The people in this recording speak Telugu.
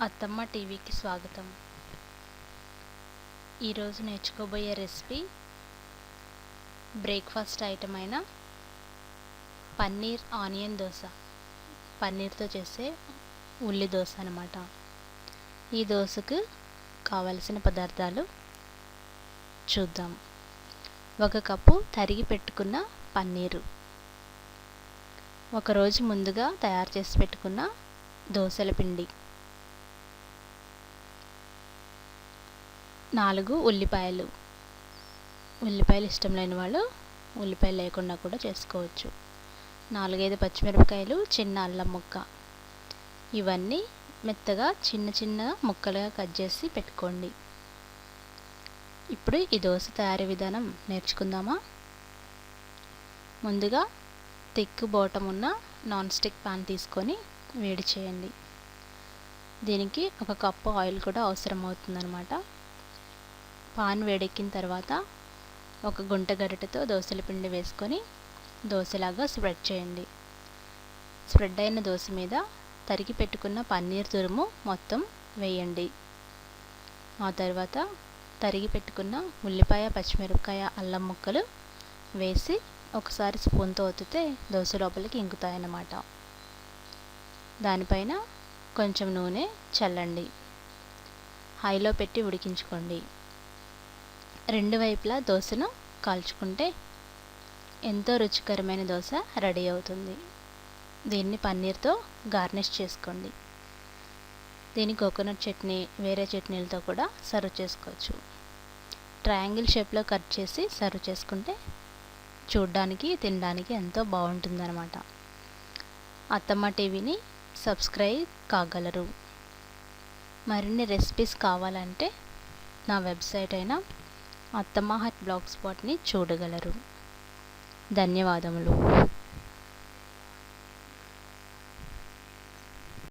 అత్తమ్మ టీవీకి స్వాగతం. ఈరోజు నేర్చుకోబోయే రెసిపీ బ్రేక్ఫాస్ట్ ఐటెం అయిన పన్నీర్ ఆనియన్ దోశ. పన్నీర్తో చేసే ఉల్లి దోశ అనమాట ఈ దోశకు కావలసిన పదార్థాలు చూద్దాం. ఒక కప్పు తరిగి పెట్టుకున్న పన్నీరు. ఒకరోజు ముందుగా తయారు చేసి పెట్టుకున్న దోశల పిండి. నాలుగు ఉల్లిపాయలు. ఉల్లిపాయలు ఇష్టం లేని వాళ్ళు ఉల్లిపాయలు లేకుండా కూడా చేసుకోవచ్చు. నాలుగైదు పచ్చిమిరపకాయలు చిన్న అల్లం ముక్క. ఇవన్నీ మెత్తగా చిన్న చిన్న ముక్కలుగా కట్ చేసి పెట్టుకోండి. ఇప్పుడు ఈ దోశ తయారీ విధానం నేర్చుకుందామా? ముందుగా థిక్ బోటం ఉన్న నాన్ స్టిక్ పాన్ తీసుకొని వేడి చేయండి. దీనికి ఒక కప్పు ఆయిల్ కూడా అవసరం అవుతుందన్నమాట పాన్ వేడెక్కిన తర్వాత ఒక గుంట గరిటెతో దోశల పిండి వేసుకొని దోశలాగా స్ప్రెడ్ చేయండి. స్ప్రెడ్ అయిన దోశ మీద తరిగి పెట్టుకున్న పన్నీర్ తురుము మొత్తం వేయండి. ఆ తర్వాత తరిగి పెట్టుకున్న ఉల్లిపాయ పచ్చిమిరపకాయ అల్లం ముక్కలు వేసి ఒకసారి స్పూన్తో ఒత్తితే దోశ లోపలికి ఇంకుతాయన్నమాట. దానిపైన కొంచెం నూనె చల్లండి. హైలో పెట్టి ఉడికించుకోండి. రెండు వైపులా దోశను కాల్చుకుంటే ఎంతో రుచికరమైన దోశ రెడీ అవుతుంది. దీన్ని పన్నీర్తో గార్నిష్ చేసుకోండి. దీని కోకోనట్ చట్నీ వేరే చట్నీలతో కూడా సర్వ్ చేసుకోవచ్చు. ట్రయాంగిల్ షేప్లో కట్ చేసి సర్వ్ చేసుకుంటే చూడ్డానికి తినడానికి ఎంతో బాగుంటుందన్నమాట. అత్తమ్మ టీవీని సబ్స్క్రైబ్ కాగలరు. మరిన్ని రెసిపీస్ కావాలంటే నా వెబ్సైట్ అయిన అత్తమ్మ హట్ బ్లాగ్ స్పాట్ని చూడగలరు. ధన్యవాదములు.